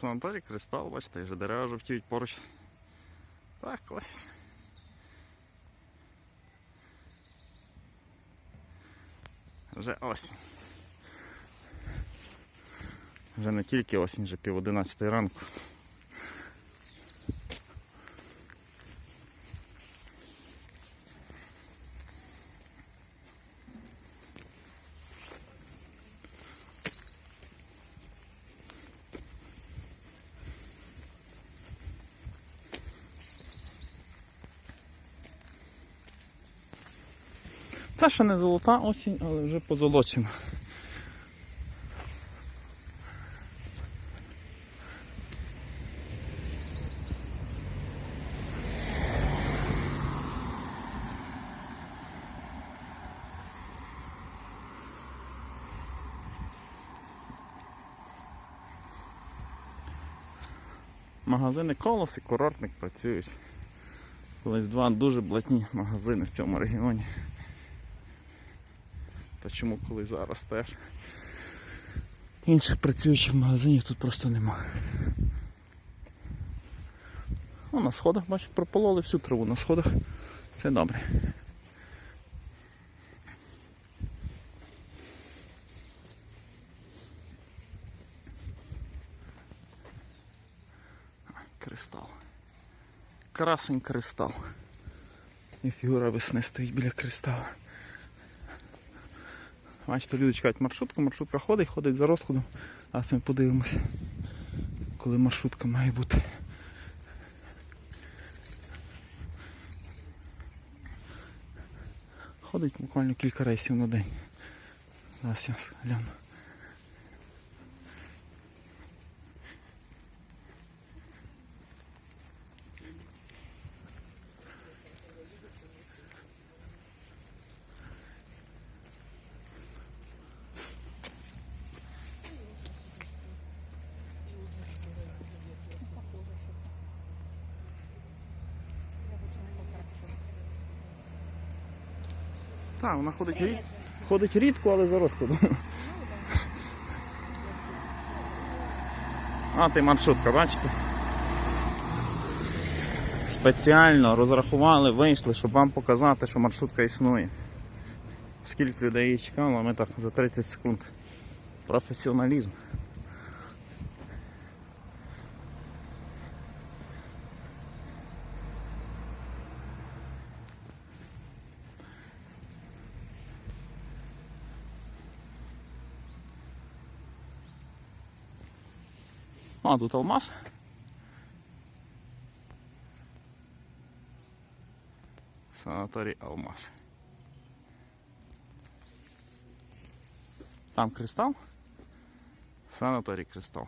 Санаторій Кристал, бачите, вже дерева жовтіють поруч. Так, ось. Вже осінь. Вже не тільки осінь, вже пів одинадцятої ранку. Це ще не золота осінь, але вже позолочена. Магазини колос і курортник працюють. Колись два дуже блатні магазини в цьому регіоні. Та чому коли зараз теж? Інших працюючих магазинів тут просто нема. О, на сходах, бачу, пропололи всю траву на сходах. Це добре. Кристал. Красень кристал. І фігура весни стоїть біля кристала. Бачите, люди чекають маршрутку, маршрутка ходить, ходить за розходом, а ми подивимося, коли маршрутка має бути. Ходить буквально кілька рейсів на день. Зараз я гляну. Так, вона ходить рід... ходить рідко, але за розкладом. А, ти маршрутка, бачите? Спеціально розрахували, вийшли, щоб вам показати, що маршрутка існує. Скільки людей її чекало, а ми так за 30 секунд. Професіоналізм. А, тут алмаз. Санаторій Алмаз. Там кристал. Санаторій кристал.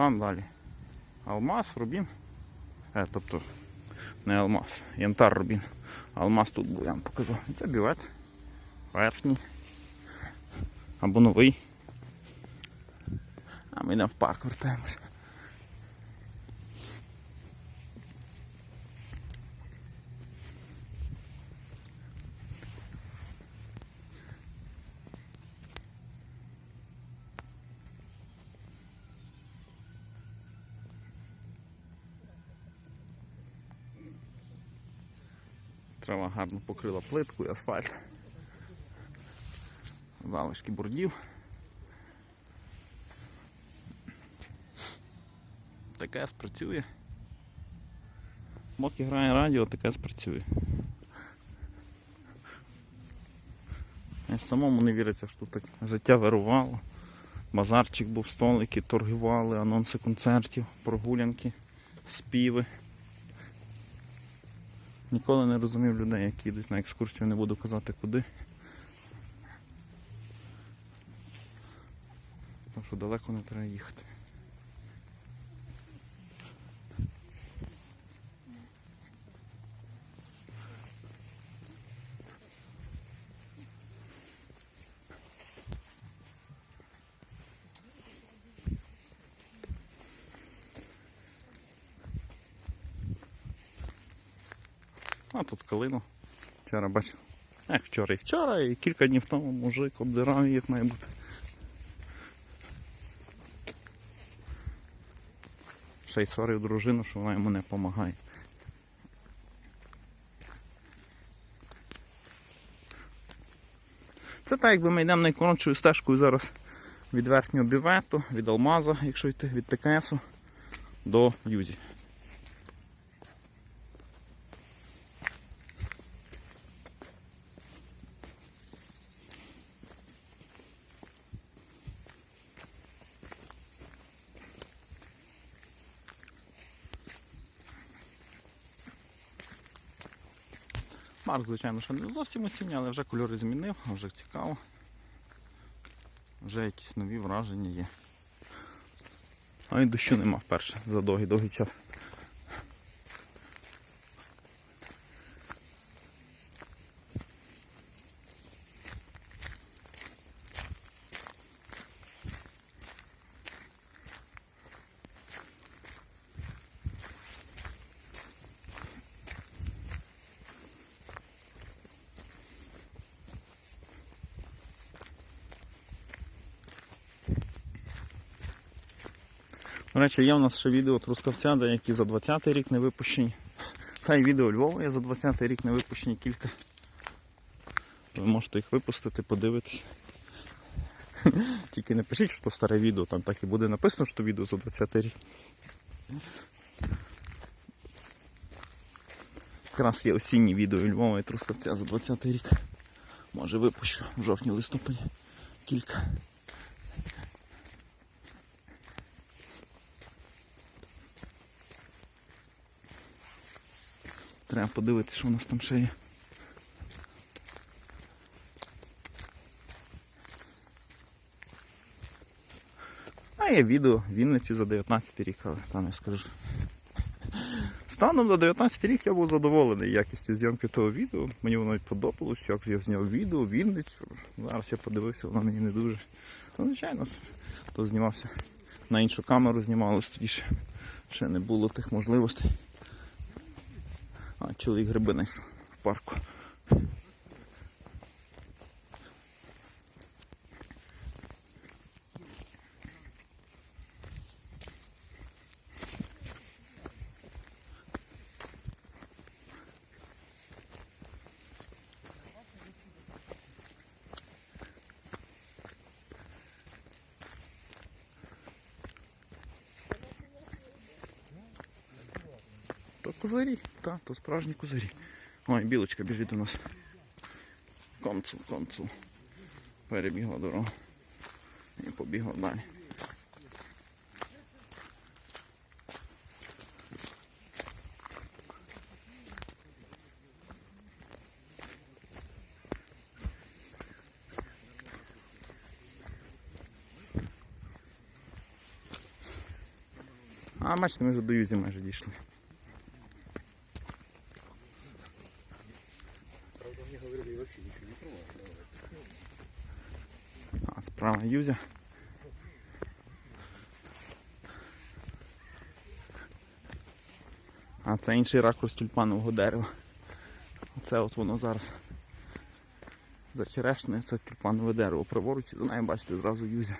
Там далі. Алмаз, рубін. Е, тобто не алмаз, янтар рубін. Алмаз тут був, я вам покажу. Це бювет. Верхній. Або новий. А ми йдемо в парк вертаємося. Трава гарно покрила плитку і асфальт. Залишки бордів. Таке спрацює. Поки грає радіо, таке спрацює. Я самому не віриться, що тут життя вирувало. Базарчик був, столики, торгували, анонси концертів, прогулянки, співи. Ніколи не розумів людей, які йдуть на екскурсію, не буду казати куди. Тому що далеко не треба їхати. А тут калину. Вчора бачив. Як вчора і вчора, і кілька днів тому мужик обдирав її, як має бути. Ще й сварив дружину, що вона йому не допомагає. Це так, якби ми йдемо найкоротшою стежкою зараз від верхнього бювету, від алмаза, якщо йти від ТКСу до Юзі. Марк, звичайно, що не зовсім осінній, але вже кольори змінив, вже цікаво. Вже якісь нові враження є. А й дощу нема вперше за довгий довгий час. До речі, є у нас ще відео Трускавця, деякі за 20-й рік не випущені. Та й відео Львова є за 20-й рік не випущені кілька. Ви можете їх випустити, подивитись. Тільки не пишіть, що старе відео, там так і буде написано, що відео за 20-й рік. Якраз є осінні відео Львова і Трускавця за 20-й рік. Може випущу в жовтні-листопаді кілька. Треба подивитися, що у нас там ще є. А є відео Вінниці за 19 рік, але там не скажу. Станом на 19 рік я був задоволений якістю зйомки того відео. Мені воно подобалось, як я зняв відео, Вінницю. Зараз я подивився, воно мені не дуже. Ну, звичайно, то знімався. На іншу камеру знімалось, тоді ще, ще не було тих можливостей. А, чоловік гриби знайшов в парку. То так, то справжні козарі. Ой, білочка біжить у нас. Концу, концу. Перебігла дорогу. І побігла далі. А бачите, ми вже до Юзі майже дійшли. Справа Юзя. А це інший ракурс тюльпанового дерева. Оце от воно зараз. За черешнею це тюльпанове дерево. Праворуч, за нею бачите, зразу Юзя.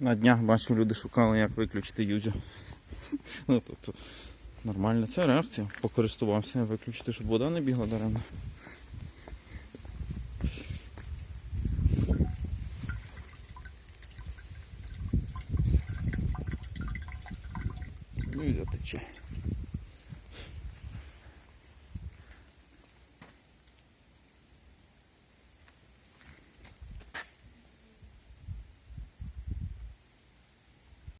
На днях бачив, люди шукали, як виключити юджу. Ну, тобто, Нормально, це реакція. Покористувався, виключити, щоб вода не бігла даремно. Ну тече.